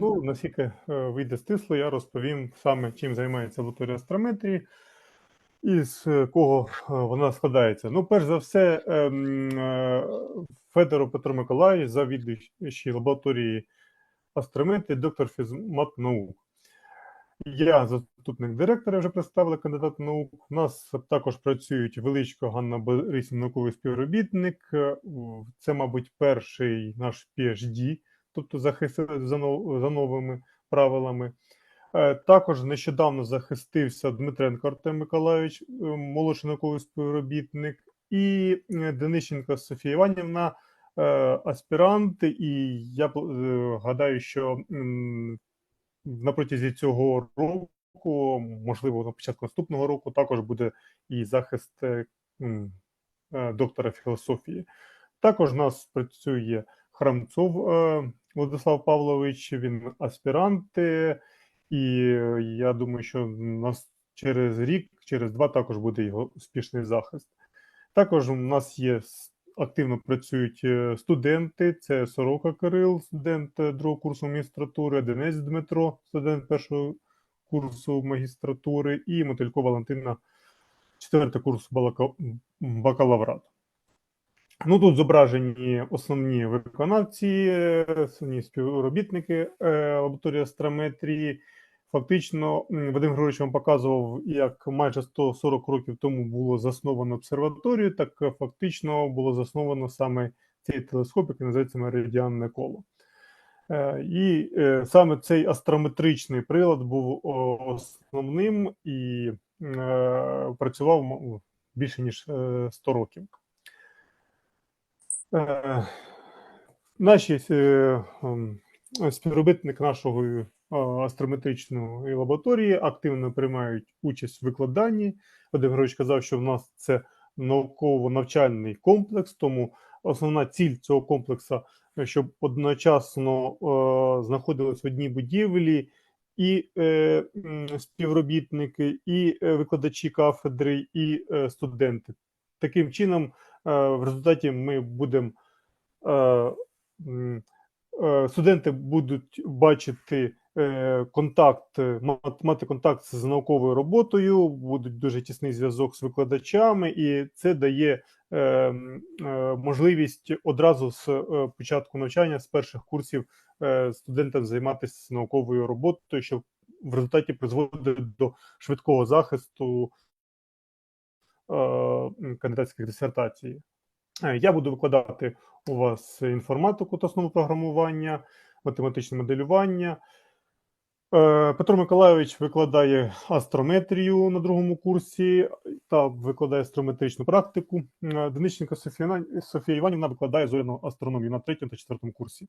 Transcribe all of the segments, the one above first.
Ну, наскільки е, вийде стисло, я розповім саме, чим займається лабораторія астрометрії і з е, кого е, вона складається. Ну, перш за все, ем, Федоров Петро Миколаївич, завідуючий лабораторії астрометрії, доктор фізмат наук. Я заступник директора, вже представили кандидат наук. У нас також працюють величко Ганна Борисівна, науковий співробітник. Це, мабуть, перший наш PhD, тобто захистив за, нов- за новими правилами. Е, Також нещодавно захистився Дмитренко Артем Миколайович, е, молодший науковий співробітник, і е, Денищенко Софія Іванівна, аспірант. І я гадаю, що на протязі цього року, можливо, на початку наступного року, також буде і захист доктора філософії. Також у нас працює Храмцов Владислав Павлович, він аспірант, і е, я думаю, що нас через рік, через два також буде його успішний захист. Також у нас є активно працюють е, студенти. Це Сорока Кирил, студент е, другого курсу магістратури, Денис Дмитро, студент першого курсу магістратури, і Мотилько Валентина, четвертий курс бакалаврату. Ну, тут зображені основні виконавці, основні співробітники е, лабораторії астрометрії. Фактично, Вадим Григорович вам показував, як майже 140 років тому було засновано обсерваторію, так е, фактично було засновано саме цей телескоп, який називається меридіанне коло. Е, І саме цей астрометричний прилад був основним і працював більше ніж е, 100 років. Е, Наші е, ем, співробітники нашого е, астрометричної лабораторії активно приймають участь в викладанні. Вадим Григорович казав, що в нас це науково-навчальний комплекс, тому основна ціль цього комплексу, щоб одночасно знаходились в одній будівлі і співробітники, і викладачі кафедри, і студенти. Таким чином, е, в результаті ми будемо е, е, студенти будуть бачити контакт, мати контакт з науковою роботою, будуть дуже тісний зв'язок з викладачами, і це дає можливість одразу з початку навчання, з перших курсів студентам займатися науковою роботою, що в результаті призводить до швидкого захисту кандидатських дисертацій. Е, Я буду викладати у вас інформатику та основу програмування, математичне моделювання. Е, Петро Миколайович викладає астрометрію на другому курсі та викладає астрометричну практику. Е, Денищенко Софія, Іванівна викладає зоряну астрономію на третьому та четвертому курсі.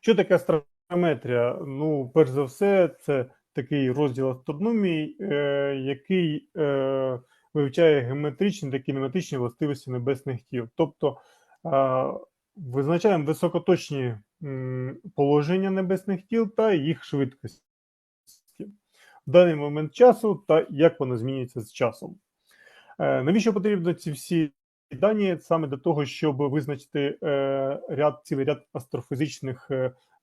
Що таке астрометрія? Ну, перш за все, це такий розділ астрономії, е, який е, вивчає геометричні та кінематичні властивості небесних тіл. Тобто е, визначаємо високоточні положення небесних тіл та їх швидкості в даний момент часу та як воно змінюється з часом. Е, Навіщо потрібні ці всі дані саме для того, щоб визначити е, ряд цілий ряд астрофізичних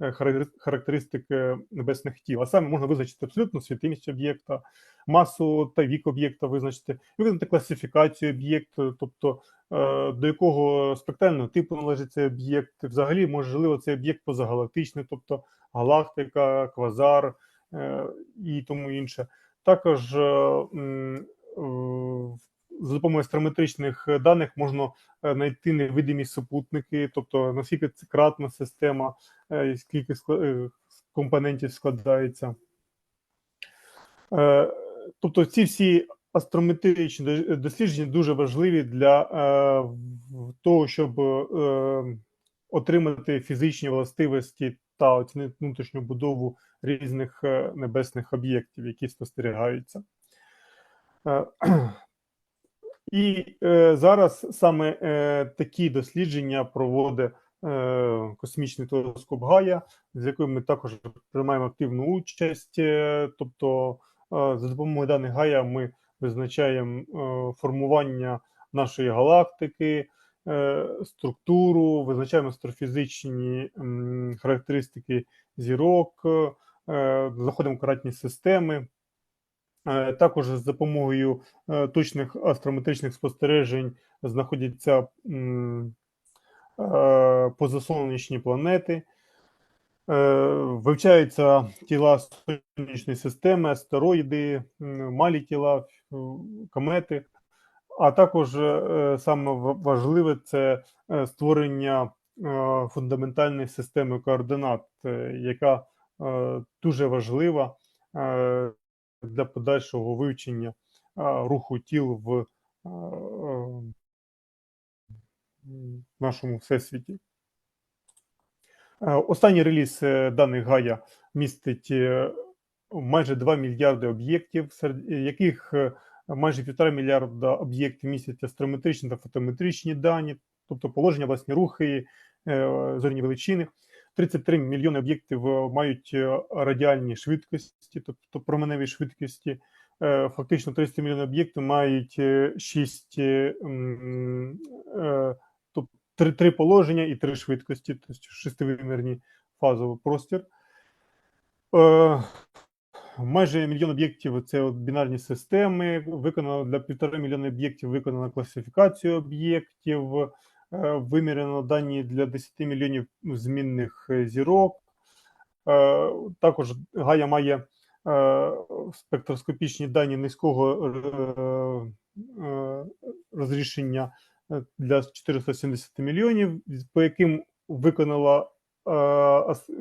характери- характеристик е, небесних тіл. А саме можна визначити абсолютну світимість об'єкта, масу та вік об'єкта визначити, визначити класифікацію об'єкту, тобто е, до якого спектрального типу належить цей об'єкт. Взагалі, можливо, цей об'єкт позагалактичний, тобто галактика, квазар е, і тому інше. Також е, за допомогою астрометричних даних можна е, знайти невидимі супутники, тобто наскільки це кратна система, е, скільки е, компонентів складається. Е, Тобто ці всі астрометричні дослідження дуже важливі для е, того, щоб е, отримати фізичні властивості та оцінити внутрішню будову різних е, небесних об'єктів, які спостерігаються. Е, І е, зараз саме е, такі дослідження проводить е, космічний телескоп Гая, з яким ми також приймаємо активну участь. Е, тобто, е, за допомогою даних Гая ми визначаємо е, формування нашої галактики, е, структуру, визначаємо астрофізичні м, характеристики зірок, е, заходимо в кратні системи. Е, Також з допомогою е, точних астрометричних спостережень знаходяться е, позасонячні планети. Вивчаються тіла сонячної системи, астероїди, малі тіла, комети. А також саме ва- важливе це створення фундаментальної системи координат, яка дуже важлива для подальшого вивчення руху тіл в нашому всесвіті. Е, Останній реліз е, даних Гая містить е, майже 2 мільярди об'єктів, серед яких майже півтора мільярда об'єктів містять астрометричні та фотометричні дані, тобто положення, власні рухи, зорні величини. 33 мільйони об'єктів е, мають е, радіальні швидкості, тобто променеві швидкості. Е, Фактично 300 мільйонів об'єктів мають 6 тобто три, три положення і три швидкості, тобто шестивимірні фазовий простір. Майже мільйон об'єктів це бінарні системи. Виконано для півтора мільйона об'єктів виконано класифікацію об'єктів, е, виміряно дані для 10 мільйонів змінних е, зірок. Е, Також Гая має спектроскопічні дані низького розрішення для 470 мільйонів, по яким виконала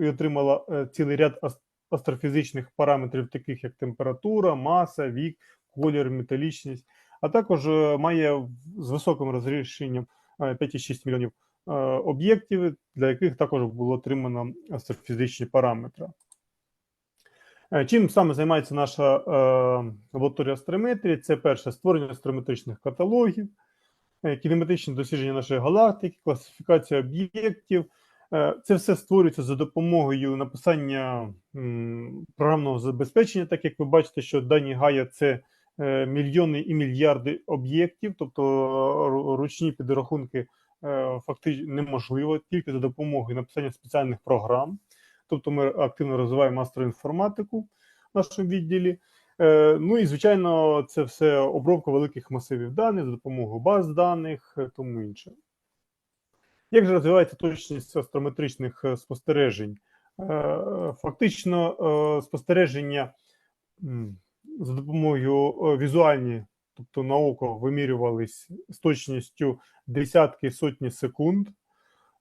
і отримала цілий ряд ас- астрофізичних параметрів, таких як температура, маса, вік, колір, металічність, а також має з високим розрішенням 5,6 мільйонів об'єктів, для яких також було отримано астрофізичні параметри. Е, Чим саме займається наша е, лабораторія астрометрії? Це перше створення астрометричних каталогів, е, кінематичні дослідження нашої галактики, класифікація об'єктів. Це все створюється за допомогою написання програмного забезпечення, так як ви бачите, що дані Гая це мільйони і мільярди об'єктів, тобто е, ручні підрахунки е, фактично неможливо тільки за допомогою написання спеціальних програм. Тобто ми активно розвиваємо астроінформатику в нашому відділі. Е, Ну і звичайно, це все обробка великих масивів даних за допомогою баз даних, е, тому інше. Як же розвивається точність астрометричних е, спостережень? Е, Фактично, е, спостереження за допомогою візуальні, тобто на око, вимірювались з точністю десятки сотні секунд.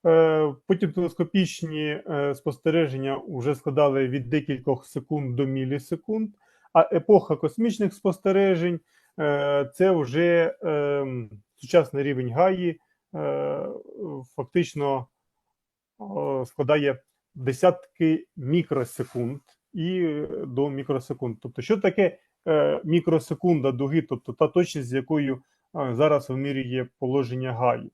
Е, Потім телескопічні е, спостереження вже складали від декількох секунд до мілісекунд, а епоха космічних спостережень е, це вже сучасний рівень Гаї, фактично складає десятки мікросекунд і до мікросекунд. Тобто, що таке мікросекунда дуги, тобто та точність, з якою е, зараз вимірює положення Гаї?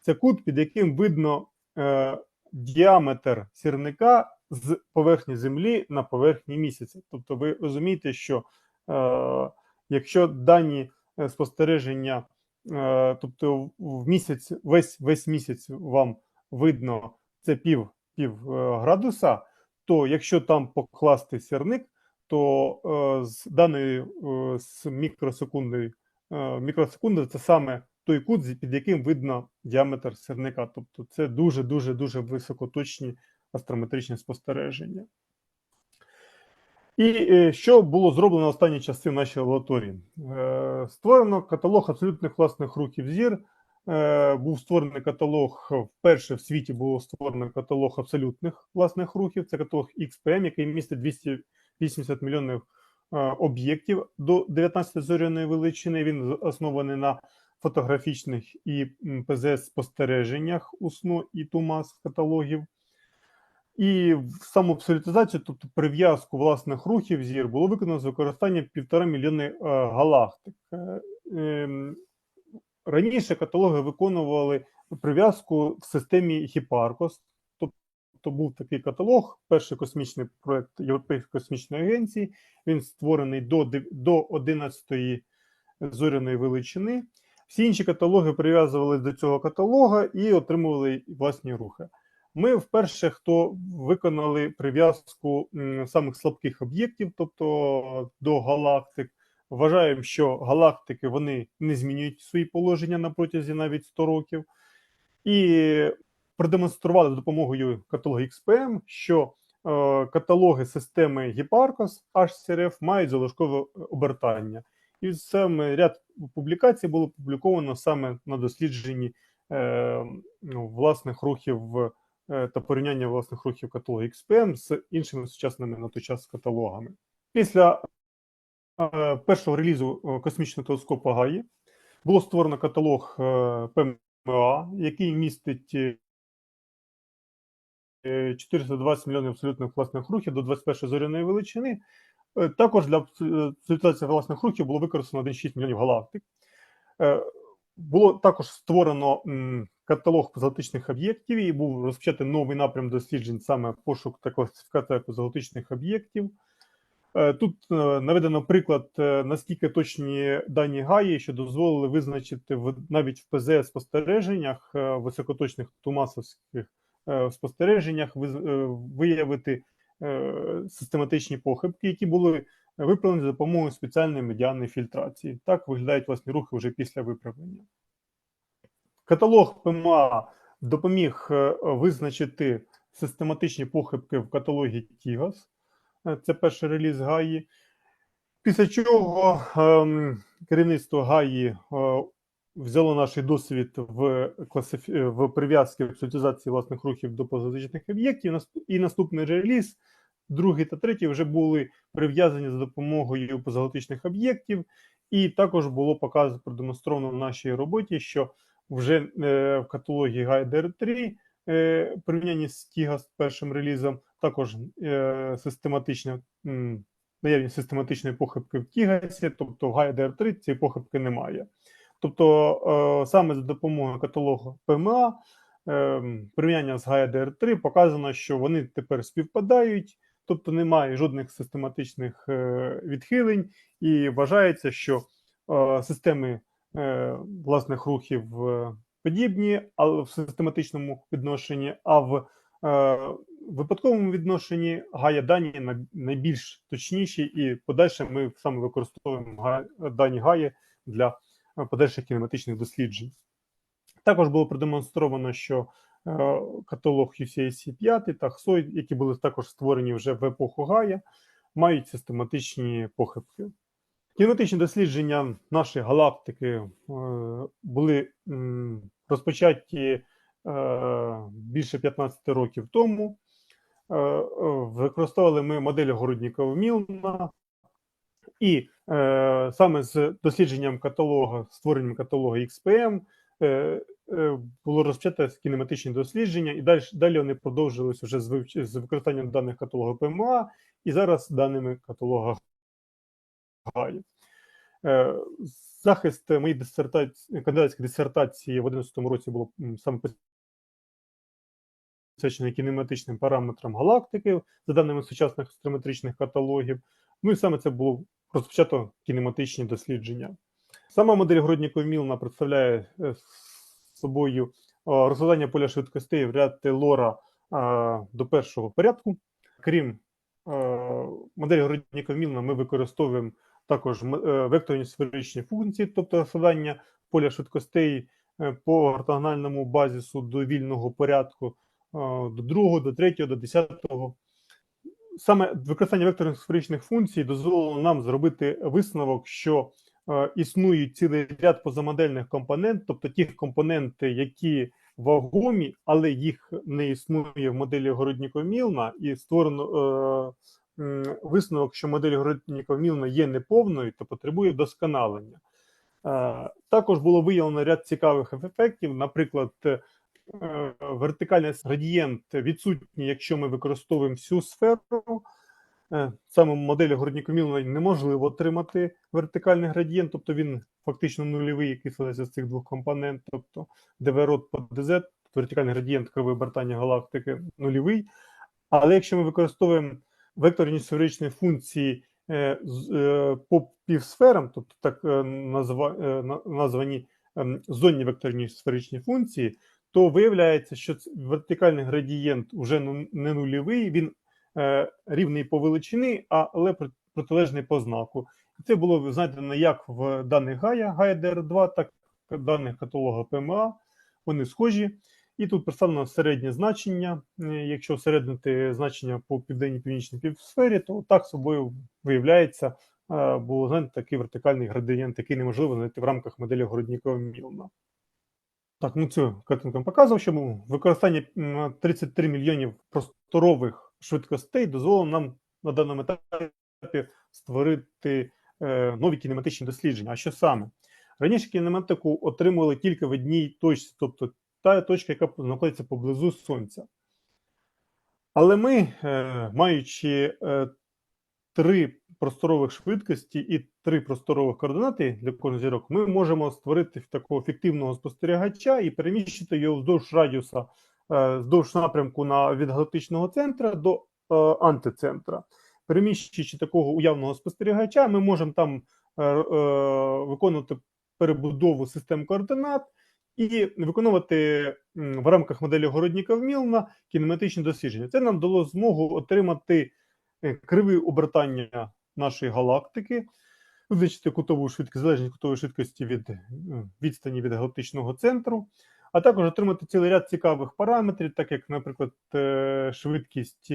Це кут, під яким видно е, діаметр сірника з поверхні Землі на поверхні місяця. Тобто, ви розумієте, що е, якщо дані е, спостереження, е, тобто в- в місяць, весь, весь місяць вам видно це пів, пів е, градуса, то якщо там покласти сірник, то е, з даною е, з мікросекундою е, мікросекунда це саме той кут, під яким видно діаметр сірника. Тобто це дуже дуже високоточні астрометричні спостереження. І е, що було зроблено останні часи в нашій лабораторії? Е, Створено каталог абсолютних власних рухів зір. Е, Був створений каталог вперше в світі було створено каталог абсолютних власних рухів. Це каталог XPM, який містить 280 мільйонів е, об'єктів до 19 зоряної величини. Він оснований на фотографічних і ПЗС спостереженнях усну і ТУМАС каталогів. І в саму абсолютизацію, тобто прив'язку власних рухів зір, було виконано з використанням півтора мільйони е, галактик. Е, ем, раніше каталоги виконували прив'язку в системі Hipparcos, тобто був такий каталог, перший космічний проект Європейської космічної агенції. Він створений до, до 11-ї зоряної величини. Всі інші каталоги прив'язувалися до цього каталога і отримували власні рухи. Ми вперше, хто виконали прив'язку самих слабких об'єктів, тобто до галактик. Вважаємо, що галактики вони не змінюють свої положення на протязі навіть 100 років, і продемонстрували за допомогою каталогу XPM, що е, каталоги системи Hipparcos HCRF мають залишкове обертання. І саме ряд публікацій було опубліковано саме на дослідженні е, ну, власних рухів е, та порівняння власних рухів каталогу XPM з іншими сучасними на той час каталогами. Після е, першого релізу е, космічного телескопу Гаї було створено каталог е, ПМА, який містить е, 420 мільйонів абсолютних власних рухів до 21 зоряної величини. Е, Також для абсолютації власних рухів було використано 1,6 мільйонів галактик. Е, Було також створено каталог позагалактичних об'єктів і був розпочатий новий напрям досліджень, саме пошук та класифікація позагалактичних об'єктів. Е, Тут е, наведено приклад, е, наскільки точні дані Гаї, що дозволили визначити навіть в ПЗ спостереженнях е, високоточних тумасовських е, спостереженнях е, виявити е, систематичні похибки, які були виправлені за допомогою спеціальної медіанної фільтрації. Так виглядають власні рухи вже після виправлення. Каталог ПМА допоміг визначити систематичні похибки в каталогі Тігас. Це перший реліз Гаї. Після чого ем, керівництво Гаї взяло наш досвід в, класифі... е, в прив'язці абсолютизації власних рухів до позафізичних об'єктів. І наступний реліз, другий та третій, вже були прив'язані за допомогою позагалактичних об'єктів. І також було показано продемонстровано в нашій роботі, що вже е, в каталогі Гайдер 3 е, порівнянні з Тігас першим релізом, також е, систематична наявність систематичної похибки в Тігасі, тобто в Гайдер 3 цієї похибки немає. Тобто е, саме за допомогою каталогу ПМА е, порівняння з Гайдер 3 показано, що вони тепер співпадають, тобто немає жодних систематичних е, відхилень, і вважається, що системи власних рухів подібні, але в систематичному відношенні, а в випадковому відношенні Гая дані найбільш точніші, і подальше ми саме використовуємо дані Гаї для подальших кінематичних досліджень. Також було продемонстровано, що е, каталог UCAC 5 та XOI, які були також створені вже в епоху Гая, мають систематичні похибки. Кінематичні дослідження нашої галактики е, були розпочаті е, більше 15 років тому. Е, е, Використовували ми модель Городнікова Мілна, і е, саме з дослідженням каталога, створенням каталога XPM е, е, було розпочато кінематичні дослідження, і далі, далі вони продовжились вже з, вивч- з використанням даних каталогу ПМА і зараз даними каталога Гаї. Е, Захист моєї дисертації, кандидатської дисертації в 2011 році було саме присвячений кінематичним параметрам галактики за даними сучасних астрометричних каталогів. Ну і саме це було розпочато кінематичні дослідження. Сама модель Гроднікова Мілна представляє е, собою е, розкладання поля швидкостей в ряд Тейлора е, до першого порядку. Крім моделі Гроднікова Мілна, ми використовуємо також векторні сферичні функції, тобто розкладання поля швидкостей по ортогональному базису до вільного порядку до другого, до третього, до десятого. Саме використання векторних сферичних функцій дозволило нам зробити висновок, що е, існують цілий ряд позамодельних компонент, тобто ті компоненти, які вагомі, але їх не існує в моделі городнікова мілна і створено е, м, висновок, що модель городнікова мілна є неповною та потребує вдосконалення. Е, Також було виявлено ряд цікавих ефектів, наприклад, е, вертикальний градієнт відсутній, якщо ми використовуємо всю сферу. Е, Саме в моделі городнікомілної неможливо отримати вертикальний градієнт, тобто він фактично нульовий, який складається з цих двох компонент, тобто ДВ-род по ДЗ, вертикальний градієнт кривої обертання галактики нульовий. Але якщо ми використовуємо векторні сферичні функції е, е, по півсферам, тобто так е, назва, е, названі ем, зонні векторні сферичні функції, то виявляється, що вертикальний градієнт вже ну- не нульовий, він е, рівний по величині, але протилежний по знаку. І це було знайдено як в даних Гая, Гая DR2, так і в даних каталога ПМА. Вони схожі. І тут представлено середнє значення. Е, Якщо середнити значення по південній північній півсфері, то так собою виявляється, е, було знайдено такий вертикальний градієнт, який неможливо знайти в рамках моделі городнікова мілна Так, ну цю картинку показував, що ну, використання 33 мільйонів просторових швидкостей дозволило нам на даному етапі створити е, нові кінематичні дослідження. А що саме? Раніше кінематику отримували тільки в одній точці, тобто та точка, яка знаходиться поблизу Сонця. Але ми, е, маючи е, три просторових швидкості і три просторових координати для кожного зірок, ми можемо створити такого фіктивного спостерігача і переміщити його вздовж радіуса, е, вздовж напрямку на, від галактичного центра до е, антицентра. Переміщуючи такого уявного спостерігача, ми можемо там е, виконувати перебудову систем координат і виконувати в рамках моделі городніков мілна кінематичні дослідження. Це нам дало змогу отримати е, криви обертання нашої галактики, визначити кутову швидкість, залежність кутової швидкості від е, відстані від галактичного центру, а також отримати цілий ряд цікавих параметрів, так як, наприклад, е, швидкість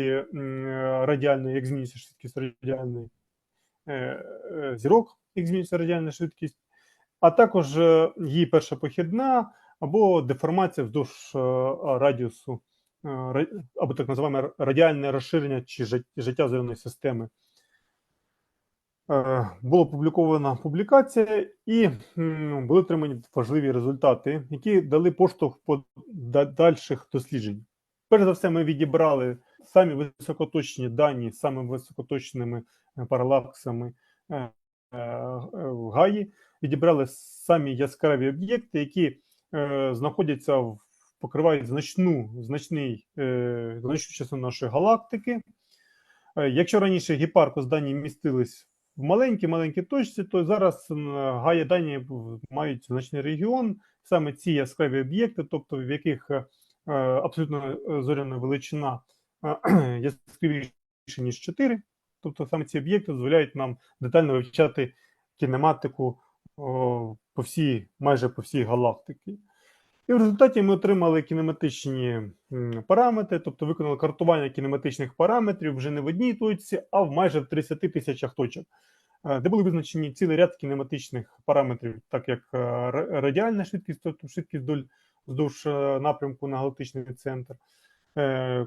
радіальної, як змінюється швидкість радіальної зірок, як змінюється радіальна швидкість, а також її перша похідна або деформація вздовж радіусу, ра- або так називаємо радіальне розширення чи життя зоряної системи. Е, Була опублікована публікація, і були отримані важливі результати, які дали поштовх по дальших досліджень. Перш за все, ми відібрали самі високоточні дані самими високоточними е, паралаксами е, е, в Гаї, відібрали самі яскраві об'єкти, які е, знаходяться в покривають значну, значний, е, значну частину нашої галактики. Е, Якщо раніше гіпаркос дані містились в маленькій маленькій точці, то зараз Гая дані мають значний регіон, саме ці яскраві об'єкти, тобто в яких е, абсолютно е, зоряна величина е, яскравіша, ніж 4. Тобто саме ці об'єкти дозволяють нам детально вивчати кінематику о, по всій, майже по всій галактиці. І в результаті ми отримали кінематичні параметри, тобто виконали картування кінематичних параметрів вже не в одній точці, а в майже в 30 тисячах точок, е, де були визначені цілий ряд кінематичних параметрів, так як е, радіальна швидкість, тобто швидкість вдоль, вздовж е, напрямку на галактичний центр,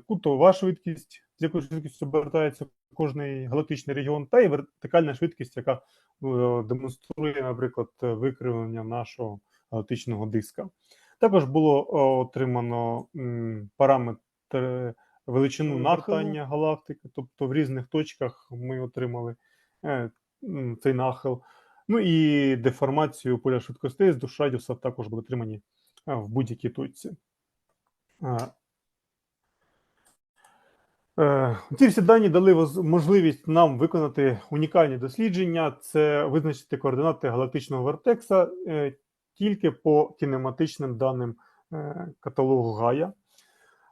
кутова швидкість, з якою швидкістю обертається кожний галактичний регіон, та і вертикальна швидкість, яка демонструє, наприклад, викривлення нашого галактичного диска. Також було отримано параметр величину нахилення галактики, тобто в різних точках ми отримали е, цей нахил. Ну і деформацію поля швидкостей з душ радіуса також були отримані е, в будь-якій точці. Е, Е, Ці всі дані дали можливість нам виконати унікальні дослідження, це визначити координати галактичного вертекса е, тільки по кінематичним даним е, каталогу Гая.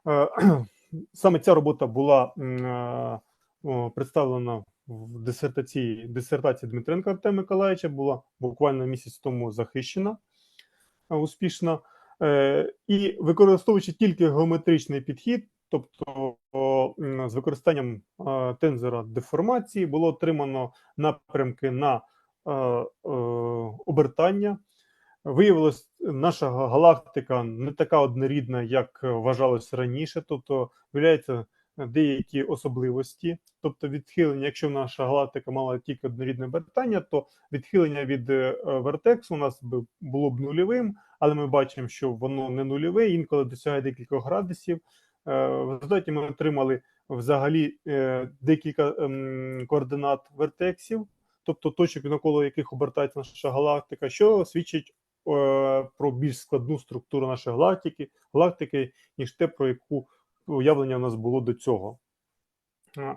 Е, Саме ця робота була е, представлена в дисертації, дисертації Дмитренка Артема Миколаївича, була буквально місяць тому захищена успішно. І використовуючи тільки геометричний підхід, тобто з використанням тензора деформації, було отримано напрямки на обертання. Виявилось, наша галактика не така однорідна, як вважалось раніше, тобто виявляються деякі особливості, тобто відхилення, якщо наша галактика мала тільки однорідне обертання, то відхилення від е, вертексу у нас було б нульовим, але ми бачимо, що воно не нульове, інколи досягає декількох градусів. Е, В результаті ми отримали взагалі е, декілька ем, координат вертексів, тобто точок, навколо яких обертається наша галактика, що свідчить про більш складну структуру нашої галактики, галактики, ніж те, про яку уявлення у нас було до цього. Е,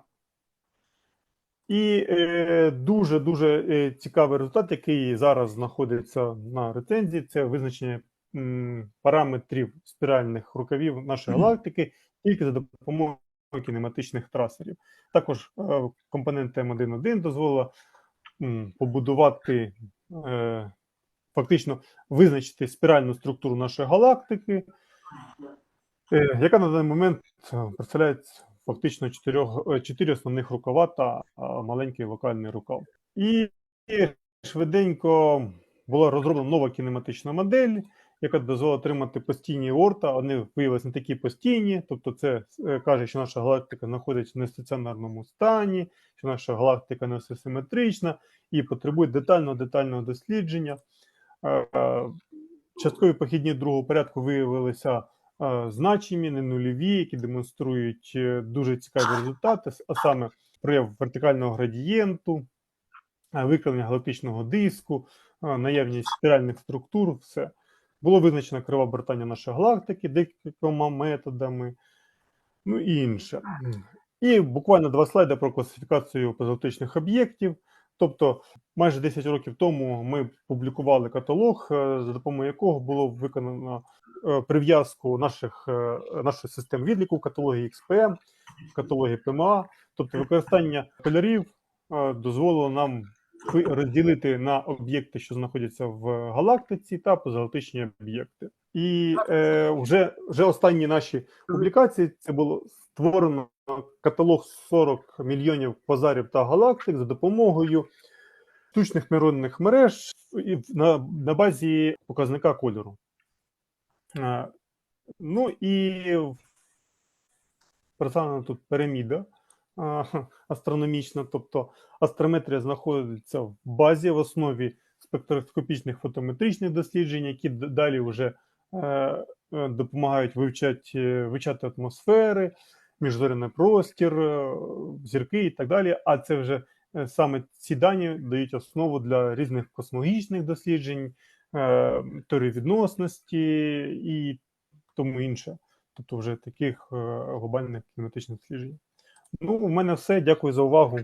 І е, дуже дуже е, цікавий результат, який зараз знаходиться на рецензії, це визначення параметрів спіральних рукавів нашої галактики тільки за допомогою кінематичних трасерів. Також е, компонент М1.1 дозволила побудувати, е, фактично визначити спіральну структуру нашої галактики, е, яка на даний момент е, представляє фактично чотирьох, е, чотири основних рукава та маленький локальний рукав. І швиденько була розроблена нова кінематична модель, яка дозволила отримати постійні орта. Вони виявилися не такі постійні, тобто це каже, що наша галактика знаходиться в нестаціонарному стані, що наша галактика не симетрична і потребує детального детального дослідження. Е, Часткові похідні другого порядку виявилися е, значимі, не нульові, які демонструють е, дуже цікаві результати, а саме прояв вертикального градієнту, викривлення галактичного диску, наявність спіральних структур, все. Було визначено криве обертання нашої галактики декількома методами, ну і інше. І буквально два слайди про класифікацію позагалактичних об'єктів. Тобто, майже 10 років тому ми публікували каталог, е, за допомогою якого було виконано е, прив'язку наших, е, нашої систем відліку в каталогі XPM, в каталогі PMA. Тобто, використання кольорів дозволило нам розділити на об'єкти, що знаходяться в галактиці, та позагалактичні об'єкти. І е, вже, вже останні наші публікації це було створено каталог 40 мільйонів квазарів та галактик за допомогою штучних нейронних мереж на, на базі показника кольору. Е, Ну і представлена тут піраміда астрономічна, тобто астрометрія знаходиться в базі в основі спектроскопічних фотометричних досліджень, які далі вже е, е, допомагають вивчати, вивчати атмосфери, міжзоряний простір, е, зірки і так далі. А це вже е, саме ці дані дають основу для різних космологічних досліджень, е, теорії відносності і тому інше. Тобто вже таких глобальних кліматичних досліджень. Ну, у мене все. Дякую за увагу.